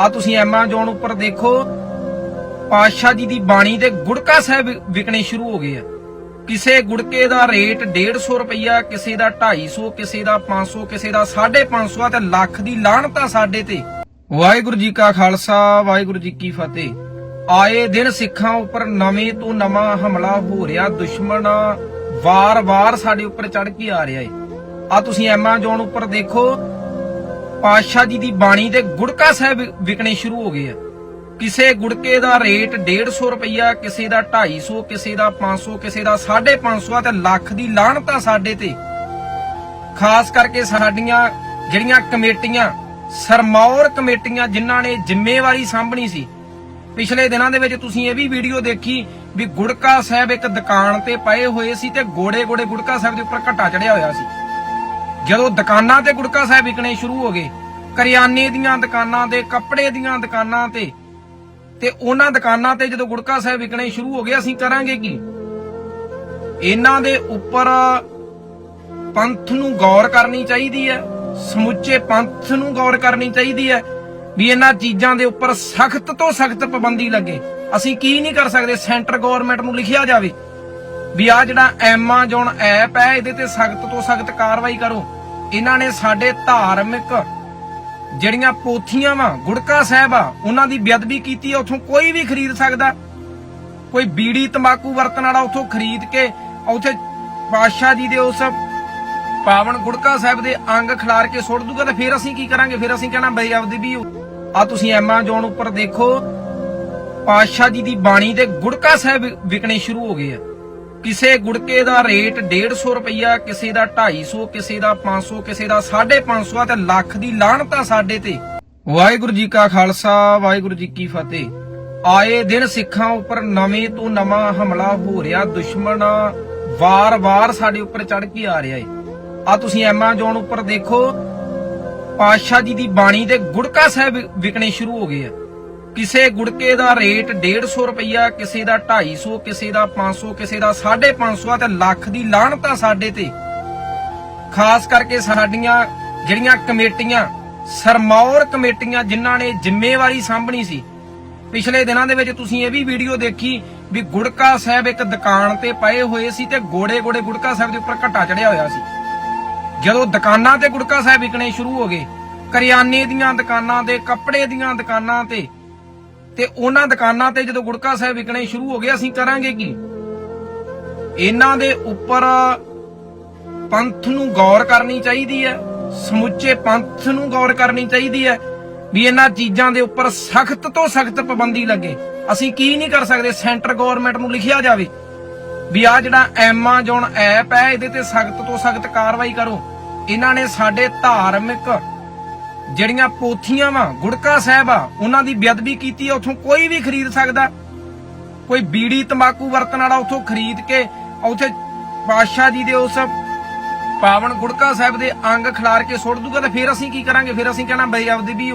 ਆ ਤੁਸੀਂ ਐਮਾਜ਼ੋਨ ਉੱਪਰ ਦੇਖੋ, ਪਾਤਸ਼ਾਹ ਜੀ ਦੀ ਬਾਣੀ ਤੇ ਗੁੜਕਾ ਸਾਹਿਬ ਵਿਕਣੇ ਸ਼ੁਰੂ ਹੋ ਗਏ ਆ। ਕਿਸੇ ਗੁੜਕੇ ਦਾ ਰੇਟ 150 ਰੁਪਈਆ, ਕਿਸੇ ਦਾ 250 ਕਿਸੇ ਦਾ 500 ਕਿਸੇ ਦਾ 550 ਆ ਤੇ ਲੱਖ ਦੀ ਲਾਹਣਤ ਆ ਸਾਡੇ ਤੇ। ਵਾਹਿਗੁਰੂ ਜੀ ਕਾ ਖਾਲਸਾ, ਵਾਹਿਗੁਰੂ ਜੀ ਕੀ ਫਤਿਹ। ਆਏ ਦਿਨ ਸਿੱਖਾਂ ਉੱਪਰ ਨਵੇਂ ਤੋਂ ਨਵਾਂ ਹਮਲਾ ਹੋ ਰਿਹਾ, ਦੁਸ਼ਮਣ ਵਾਰ-ਵਾਰ ਸਾਡੇ ਉੱਪਰ ਚੜ ਕੇ ਆ ਰਿਹਾ ਏ। ਆ ਤੁਸੀਂ ਐਮਾਜ਼ੋਨ ਉੱਪਰ ਦੇਖੋ ਪਾਤਸ਼ਾਹ ਜੀ ਦੀ ਬਾਣੀ ਦੇ ਗੁੜਕਾ ਸਾਹਿਬ ਵਿਕਣੇ ਸ਼ੁਰੂ ਹੋ ਗਏ ਆ। ਕਿਸੇ ਗੁੜਕੇ ਦਾ ਰੇਟ 150 ਰੁਪਈਆ, ਕਿਸੇ ਦਾ 250 ਕਿਸੇ ਦਾ 500 ਕਿਸੇ ਦਾ 550 ਤੇ ਲੱਖ ਦੀ ਲਾਹਣਤ ਆ ਸਾਡੇ ਤੇ। ਖਾਸ ਕਰਕੇ ਸਾਡੀਆਂ ਜਿਹੜੀਆਂ ਕਮੇਟੀਆਂ, ਸਰਮੌਰ ਕਮੇਟੀਆਂ ਜਿਨ੍ਹਾਂ ਨੇ ਜ਼ਿੰਮੇਵਾਰੀ ਸਾਂਭਣੀ ਸੀ। ਪਿਛਲੇ ਦਿਨਾਂ ਦੇ ਵਿੱਚ ਤੁਸੀਂ ਇਹ ਵੀ ਵੀਡੀਓ ਦੇਖੀ ਵੀ ਗੁੜਕਾ ਸਾਹਿਬ ਇੱਕ ਦੁਕਾਨ ਤੇ ਪਏ ਹੋਏ ਸੀ ਤੇ ਗੋੜੇ ਗੋੜੇ ਗੁੜਕਾ ਸਾਹਿਬ ਦੇ ਉੱਪਰ ਘੱਟਾ ਚੜਿਆ ਹੋਇਆ ਸੀ। ਜਦੋਂ ਦੁਕਾਨਾਂ ਤੇ ਗੁੜਕਾ ਸਾਹਿਬ ਵਿਕਣੇ ਸ਼ੁਰੂ ਹੋ ਗਏ, ਕਰਿਆਨੇ ਦੀਆਂ ਦੁਕਾਨਾਂ ਤੇ, ਕੱਪੜੇ ਦੀਆਂ ਦੁਕਾਨਾਂ ਤੇ ਤੇ ਉਹਨਾਂ ਦੁਕਾਨਾਂ ਤੇ ਜਦੋਂ ਗੁੜਕਾ ਸਾਹਿਬ ਵਿਕਣੇ ਸ਼ੁਰੂ ਹੋ ਗਏ, ਅਸੀਂ ਕਰਾਂਗੇ ਕੀ? ਇਹਨਾਂ ਦੇ ਉੱਪਰ ਪੰਥ ਨੂੰ ਗੌਰ ਕਰਨੀ ਚਾਹੀਦੀ ਹੈ, ਸਮੁੱਚੇ ਪੰਥ ਨੂੰ ਗੌਰ ਕਰਨੀ ਚਾਹੀਦੀ ਹੈ, ਵੀ ਇਹਨਾਂ ਚੀਜ਼ਾਂ ਦੇ ਉੱਪਰ ਸਖਤ ਤੋਂ ਸਖਤ ਪਾਬੰਦੀ ਲੱਗੇ। ਅਸੀਂ ਕੀ ਨਹੀਂ ਕਰ ਸਕਦੇ, ਸੈਂਟਰ ਗਵਰਨਮੈਂਟ ਨੂੰ ਲਿਖਿਆ ਜਾਵੇ ਵੀ ਆ ਜਿਹੜਾ ਐਮਾਜ਼ੋਨ ਐਪ ਹੈ, ਇਹਦੇ ਤੇ ਸਖਤ ਤੋਂ ਸਖਤ ਕਾਰਵਾਈ ਕਰੋ। ਇਹਨਾਂ ਨੇ ਸਾਡੇ ਧਾਰਮਿਕ ਜਿਹੜੀਆਂ ਪੋਥੀਆਂ ਵਾ, ਗੁੜਕਾ ਸਾਹਿਬ ਆ, ਉਹਨਾਂ ਦੀ ਬੇਅਦਬੀ ਕੀਤੀ ਆ, ਉਥੋਂ ਕੋਈ ਵੀ ਖਰੀਦ ਸਕਦਾ। ਕੋਈ ਬੀੜੀ ਤੰਬਾਕੂ ਵਰਤਣ ਵਾਲਾ ਉਥੋਂ ਖਰੀਦ ਕੇ, ਉਥੇ ਪਾਤਸ਼ਾਹ ਜੀ ਦੇ ਉਸ ਪਾਵਨ ਗੁੜਕਾ ਸਾਹਿਬ ਦੇ ਅੰਗ ਖਿਲਾਰ ਕੇ ਸੁੱਟ ਦੂਗਾ, ਤਾਂ ਫਿਰ ਅਸੀਂ ਕੀ ਕਰਾਂਗੇ? ਫਿਰ ਅਸੀਂ ਕਹਿਣਾ ਬਈ ਆਪਦੀ ਵੀ ਆ ਤੁਸੀਂ ਐਮਾਜ਼ੋਨ ਉੱਪਰ ਦੇਖੋ, ਪਾਤਸ਼ਾਹ ਜੀ ਦੀ ਬਾਣੀ ਦੇ ਗੁੜਕਾ ਸਾਹਿਬ ਵਿਕਣੇ ਸ਼ੁਰੂ ਹੋ ਗਏ ਆ। ਕਿਸੇ ਗੁੜਕੇ ਦਾ ਰੇਟ 150 ਰੁਪਈਆ, ਕਿਸੇ ਦਾ 250 ਕਿਸੇ ਦਾ 500 ਕਿਸੇ ਦਾ 550 ਆ ਤੇ ਲੱਖ ਦੀ ਲਾਹਣਤ ਆ ਸਾਡੇ ਤੇ। ਵਾਹਿਗੁਰੂ ਜੀ ਕਾ ਖਾਲਸਾ, ਵਾਹਿਗੁਰੂ ਜੀ ਕੀ ਫਤਿਹ। ਆਏ ਦਿਨ ਸਿੱਖਾਂ ਉੱਪਰ ਨਵੇਂ ਤੋਂ ਨਵਾਂ ਹਮਲਾ ਹੋ ਰਿਹਾ, ਦੁਸ਼ਮਣ ਵਾਰ-ਵਾਰ ਸਾਡੇ ਉੱਪਰ ਚੜ ਕੇ ਆ ਰਿਹਾ ਏ। ਆ ਤੁਸੀਂ ਐਮਾਜ਼ੋਨ ਉੱਪਰ ਦੇਖੋ, ਪਾਤਸ਼ਾਹ ਜੀ ਦੀ ਬਾਣੀ ਦੇ ਗੁੜਕਾ ਸਾਹਿਬ ਵਿਕਣੇ ਸ਼ੁਰੂ ਹੋ ਗਏ ਆ। ਕਿਸੇ ਗੁੜਕੇ ਦਾ ਰੇਟ 150 ਰੁਪਈਆ, ਕਿਸੇ ਦਾ 250 ਕਿਸੇ ਦਾ 500 ਕਿਸੇ ਦਾ 550 ਆ ਤੇ ਲੱਖ ਦੀ ਲਾਹਣਤ ਸਾਡੇ ਤੇ। ਖਾਸ ਕਰਕੇ ਸਾਡੀਆਂ ਜਿਹੜੀਆਂ ਕਮੇਟੀਆਂ, ਸਰਮੌਰ ਕਮੇਟੀਆਂ ਜਿਨ੍ਹਾਂ ਨੇ ਜ਼ਿੰਮੇਵਾਰੀ ਸਾਂਭਣੀ ਸੀ। ਪਿਛਲੇ ਦਿਨਾਂ ਦੇ ਵਿੱਚ ਤੁਸੀਂ ਇਹ ਵੀ ਵੀਡੀਓ ਦੇਖੀ ਵੀ ਗੁੜਕਾ ਸਾਹਿਬ ਇੱਕ ਦੁਕਾਨ ਤੇ ਪਏ ਹੋਏ ਸੀ ਤੇ ਗੋੜੇ ਗੋੜੇ ਗੁੜਕਾ ਸਾਹਿਬ ਦੇ ਉੱਪਰ ਘੱਟਾ ਚੜਿਆ ਹੋਇਆ ਸੀ। ਜਦੋਂ ਦੁਕਾਨਾਂ ਤੇ ਗੁੜਕਾ ਸਾਹਿਬ ਵਿਕਣੇ ਸ਼ੁਰੂ ਹੋ ਗਏ, ਕਰਿਆਨੇ ਦੀਆਂ ਦੁਕਾਨਾਂ ਤੇ, ਕੱਪੜੇ ਦੀਆਂ ਦੁਕਾਨਾਂ ਤੇ ਤੇ ਉਹਨਾਂ ਦੁਕਾਨਾਂ ਤੇ ਜਦੋਂ ਗੁੜਕਾ ਸਾਹਿਬ ਵਿਕਣੇ ਸ਼ੁਰੂ ਹੋ ਗਏ, ਅਸੀਂ ਕਰਾਂਗੇ ਕੀ? ਇਹਨਾਂ ਦੇ ਉੱਪਰ ਪੰਥ ਨੂੰ ਗੌਰ ਕਰਨੀ ਚਾਹੀਦੀ ਹੈ, ਸਮੁੱਚੇ ਪੰਥ ਨੂੰ ਗੌਰ ਕਰਨੀ ਚਾਹੀਦੀ ਹੈ ਵੀ ਇਹਨਾਂ ਚੀਜ਼ਾਂ ਦੇ ਉੱਪਰ ਸਖਤ ਤੋਂ ਸਖਤ ਪਾਬੰਦੀ ਲੱਗੇ। ਅਸੀਂ ਕੀ ਨਹੀਂ ਕਰ ਸਕਦੇ, ਸੈਂਟਰ ਗਵਰਨਮੈਂਟ ਨੂੰ ਲਿਖਿਆ ਜਾਵੇ ਵੀ ਆ ਜਿਹੜਾ ਐਮਾਜ਼ੋਨ ਐਪ ਹੈ, ਇਹਦੇ ਤੇ ਸਖਤ ਤੋਂ ਸਖਤ ਕਾਰਵਾਈ ਕਰੋ। ਇਹਨਾਂ ਨੇ ਸਾਡੇ ਧਾਰਮਿਕ ਜਿਹੜੀਆਂ ਪੋਥੀਆਂ ਵਾ, ਗੁੜਕਾ ਸਾਹਿਬ ਆ, ਉਹਨਾਂ ਦੀ ਬੇਅਦਬੀ ਕੀਤੀ ਆ, ਉਥੋਂ ਕੋਈ ਵੀ ਖਰੀਦ ਸਕਦਾ। ਕੋਈ ਬੀੜੀ ਤੰਬਾਕੂ ਵਰਤਣ ਵਾਲਾ ਉਥੋਂ ਖਰੀਦ ਕੇ, ਉਥੇ ਪਾਤਸ਼ਾਹ ਜੀ ਦੇ ਉਸ ਪਾਵਨ ਗੁੜਕਾ ਸਾਹਿਬ ਦੇ ਅੰਗ ਖਿਲਾਰ ਕੇ ਸੁੱਟ ਦੂਗਾ, ਤਾਂ ਫਿਰ ਅਸੀਂ ਕੀ ਕਰਾਂਗੇ? ਫਿਰ ਅਸੀਂ ਕਹਿਣਾ ਬਈ ਆਪਦੀ ਵੀ